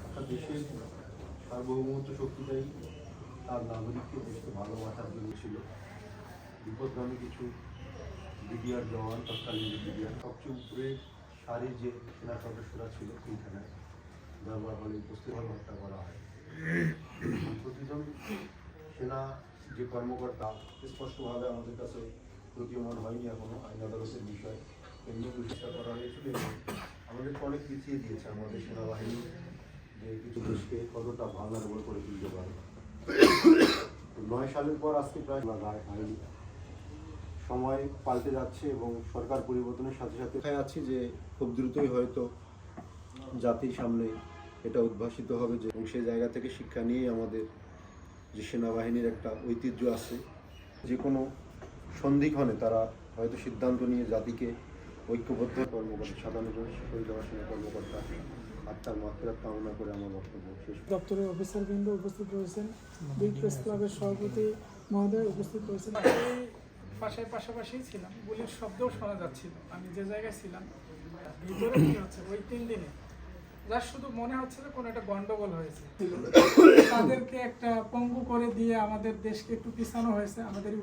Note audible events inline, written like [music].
একটা দেশের সার্বভৌমত্ব শক্তিটাই তার নাগরিককে দেশকে ভালোবাসার জন্য ছিল বিপদগামী কিছু বিডিআর জওয়ান তৎকালীন বিডিআর সবচেয়ে উপরে সারির যে সেনা সদস্যরা ছিল সেইখানে দরবার হলে উপস্থিত হত্যা করা হয় প্রতিজন সেনা যে কর্মকর্তা স্পষ্টভাবে আমাদের কাছে প্রতীয়মান হয়নি এখনও, আইন আদালতের বিষয়। এমনি প্রতিষ্ঠা করা হয়েছিল এবং আমাদেরকে অনেক পিছিয়ে দিয়েছে আমাদের সেনাবাহিনী যে কিছু দেশকে কতটা ভালনারেবল করে তুলতে পারে। নয় সালের পর আজকে প্রায় হয়নি সময় পাল্টে যাচ্ছে এবং সরকার পরিবর্তনের সাথে সাথে দেখা যাচ্ছে যে খুব দ্রুতই হয়তো জাতির সামনে এটা উদ্ভাসিত হবে যে এবং সেই জায়গা থেকে শিক্ষা নিয়েই আমাদের যে সেনাবাহিনীর একটা ঐতিহ্য আছে। যে কোনো সন্ধিক্ষণে তারা হয়তো সিদ্ধান্ত নিয়ে জাতিকে ঐক্যবদ্ধ কর্মকর্তা সাধারণ জন শহীদ সেনা কর্মকর্তা আত্মার মাত্রার কামনা করে আমার বক্তব্য শেষ। দপ্তরের অফিসারবৃন্দ উপস্থিত রয়েছেন। দুই প্রেস ক্লাবের সভাপতি মহোদয় উপস্থিত রয়েছেন। পাশের পাশাপাশি ছিলাম। গুলির শব্দও শোনা যাচ্ছিল। আমি যে জায়গায় ছিলাম ভিতরে কি হচ্ছে? ওই তিন দিনে। যার শুধু মনে হচ্ছে যে কোনো একটা গন্ডগোল হয়েছে। [coughs] তাদেরকে একটা পঙ্গু করে দিয়ে আমাদের দেশকে একটু পিছানো হয়েছে। আমাদের